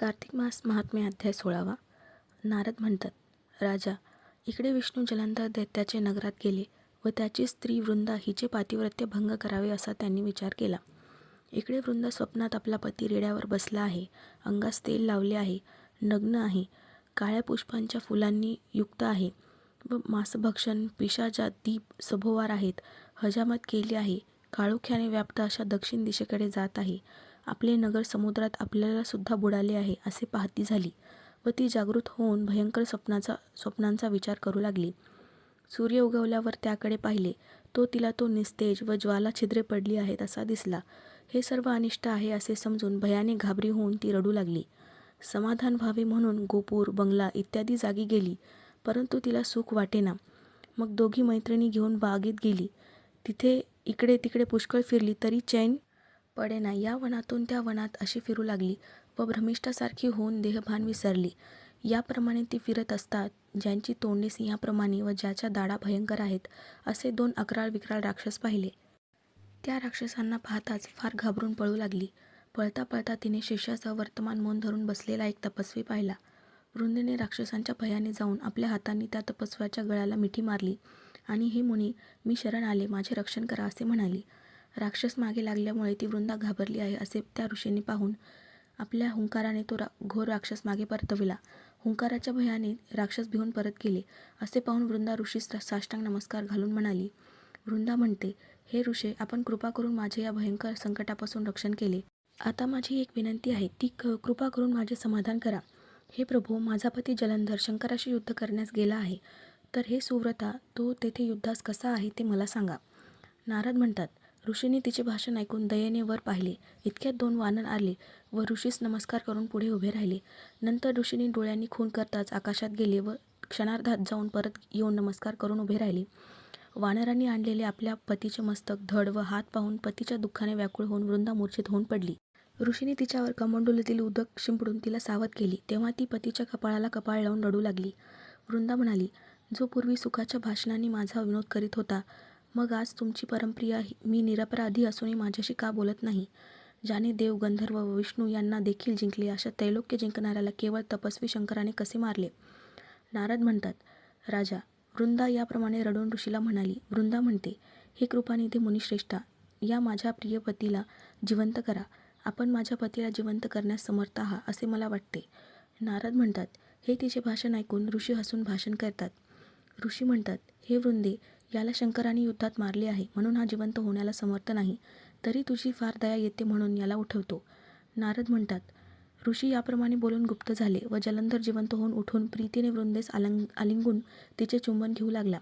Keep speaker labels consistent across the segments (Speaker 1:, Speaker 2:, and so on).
Speaker 1: कार्तिक मास महात्म्य अध्याय सोळावा. नारद म्हणतात राजा इकडे विष्णू जलंधर दैत्याचे नगरात गेले व त्याची स्त्री वृंदा हिचे पातिव्रत्य भंग करावे असा त्यांनी विचार केला. इकडे वृंदा स्वप्नात आपला पती रेड्यावर बसला आहे अंगास तेल लावले आहे नग्न आहे काळ्या पुष्पांच्या फुलांनी युक्त आहे व मांसभक्षण पिशाच्या दीप सभोवार आहेत हजामत केली आहे काळोख्याने व्याप्त अशा दक्षिण दिशेकडे जात आहे. आपले नगर समुद्रात आपल्याला सुद्धा बुडाले आहे असे पाहती झाली व ती जागृत होऊन भयंकर स्वप्नाचा स्वप्नांचा विचार करू लागली. सूर्य उगवल्यावर त्याकडे पाहिले तो तिला तो निस्तेज व ज्वाला छिद्रे पडली आहेत असा दिसला. हे सर्व अनिष्ट आहे असे समजून भयाने घाबरी होऊन ती रडू लागली. समाधान व्हावे म्हणून गोपूर बंगला इत्यादी जागी गेली परंतु तिला सुख वाटेना. मग दोघी मैत्रिणी घेऊन बागेत गेली. तिथे इकडे तिकडे पुष्कळ फिरली तरी चैन पडेना या वनातून त्या वनात अशी फिरू लागली व भ्रमिष्ठासारखी होऊन देहभान विसरली. याप्रमाणे ती फिरत असतात ज्यांची तोंडे सिंहाप्रमाणे व ज्याच्या दाढा भयंकर आहेत असे दोन अकराळ विक्राळ राक्षस पाहिले. त्या राक्षसांना पाहताच फार घाबरून पळू लागली. पळता पळता तिने शिष्यासह वर्तमान मौन धरून बसलेला एक तपस्वी पाहिला. वृंदीने राक्षसांच्या भयाने जाऊन आपल्या हातांनी त्या तपस्व्याच्या गळ्याला मिठी मारली आणि हे मुनी मी शरण आले माझे रक्षण करा असे म्हणाली. राक्षस मागे लागल्यामुळे ती वृंदा घाबरली आहे असे त्या ऋषींनी पाहून आपल्या हुंकाराने तो रा घोर राक्षस मागे परतविला. हुंकाराच्या भयाने राक्षस भिवून परत गेले. असे पाहून वृंदा ऋषीस साष्टांग नमस्कार घालून म्हणाली वृंदा म्हणते हे ऋषे आपण कृपा करून माझे या भयंकर संकटापासून रक्षण केले. आता माझी एक विनंती आहे ती क कृपा करून माझे समाधान करा. हे प्रभू माझा पती जलंधर शंकराशी युद्ध करण्यास गेला आहे. तर हे सुव्रता तो तेथे युद्धास कसा आहे ते मला सांगा. नारद म्हणतात ऋषीने तिचे भाषण ऐकून दयेने वर पाहिले. इतक्यात दोन वानर आले व ऋषीस नमस्कार करून पुढे उभे राहिले. नंतर ऋषीने डोळ्यांनी खून करताच आकाशात गेले व क्षणार्धात जाऊन परत येऊन नमस्कार करून उभे राहिले. वानरांनी आणलेले आपल्या पतीचे मस्तक धड व हात पाहून पतीच्या दुःखाने व्याकुळ होऊन वृंदा मूर्छित होऊन पडली. ऋषीने तिच्यावर कमंडोलीतील उदक शिंपडून तिला सावध केली. तेव्हा ती पतीच्या कपाळाला कपाळ लावून रडू लागली. वृंदा म्हणाली जो पूर्वी सुखाच्या भाषणाने माझा विनोद करीत होता मग आज तुमची परमप्रिया मी निरपराधी असूनही माझ्याशी का बोलत नाही? ज्याने देव गंधर्व व विष्णू यांना देखील जिंकले अशा त्रैलोक्य जिंकणाऱ्याला केवळ तपस्वी शंकराने कसे मारले? नारद म्हणतात राजा वृंदा याप्रमाणे रडून ऋषीला म्हणाली वृंदा म्हणते हे कृपानिधी मुनिश्रेष्ठा या माझ्या प्रिय पतीला जिवंत करा. आपण माझ्या पतीला जिवंत करण्यास समर्थ आहात असे मला वाटते. नारद म्हणतात हे तिचे भाषण ऐकून ऋषी हसून भाषण करतात. ऋषी म्हणतात हे वृंदे याला शंकराने युद्धात मारले आहे. म्हणून हा जिवंत होण्याला समर्थ नाही. तरी तुझी फार दया येते म्हणून याला उठवतो. नारद म्हणतात ऋषी याप्रमाणे बोलून गुप्त झाले व जलंधर जिवंत होऊन उठून प्रीतीने वृंदेस आलंग आलिंगून तिचे चुंबन घेऊ लागला.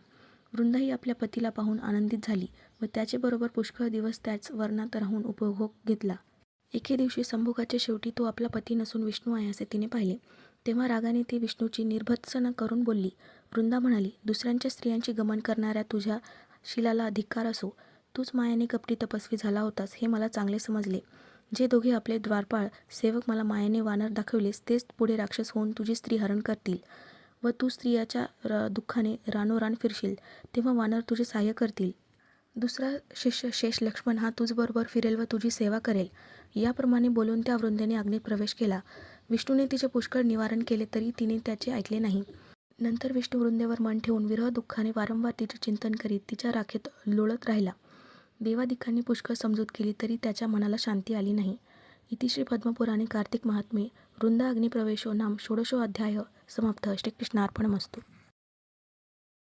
Speaker 1: वृंदाही आपल्या पतीला पाहून आनंदित झाली व त्याचेबरोबर पुष्कळ दिवस त्याच वर्णात राहून उपभोग घेतला. एके दिवशी संभोगाच्या शेवटी तो आपला पती नसून विष्णू आहे असे तिने पाहिले. तेव्हा रागाने ती विष्णूची निर्भत्सना करून बोलली वृंदा म्हणाली दुसऱ्यांच्या स्त्रियांची गमन करणाऱ्या तुझ्या शिलाला धिक्कार असो. तूच मायाने कपटी तपस्वी झाला होतास हे मला चांगले समजले. जे दोघे आपले द्वारपाळ सेवक मला मायाने वानर दाखवलेस तेच पुढे राक्षस होऊन तुझी स्त्री हरण करतील व तू स्त्रियाच्या र दुःखाने रानोरान फिरशील तेव्हा वानर तुझे सहाय्य करतील. दुसरा शिष्य शेष लक्ष्मण हा तुझबरोबर फिरेल व तुझी सेवा करेल. याप्रमाणे बोलून त्या वृंदेने अग्नीत प्रवेश केला. विष्णूने तिचे पुष्कळ निवारण केले तरी तिने त्याचे ऐकले नाही. नंतर विष्णू वृंदेवर मन ठेवून विरह दुःखाने वारंवार तिचे चिंतन करीत तिच्या राखेत लोळत राहिला. देवादिकांनी पुष्कळ समजूत केली तरी त्याच्या मनाला शांती आली नाही. इतिश्री पद्मपुराणे कार्तिक महात्मे वृंदा अग्निप्रवेशो नाम षोडशो अध्याय समाप्त. श्रीकृष्णार्पणमस्तू.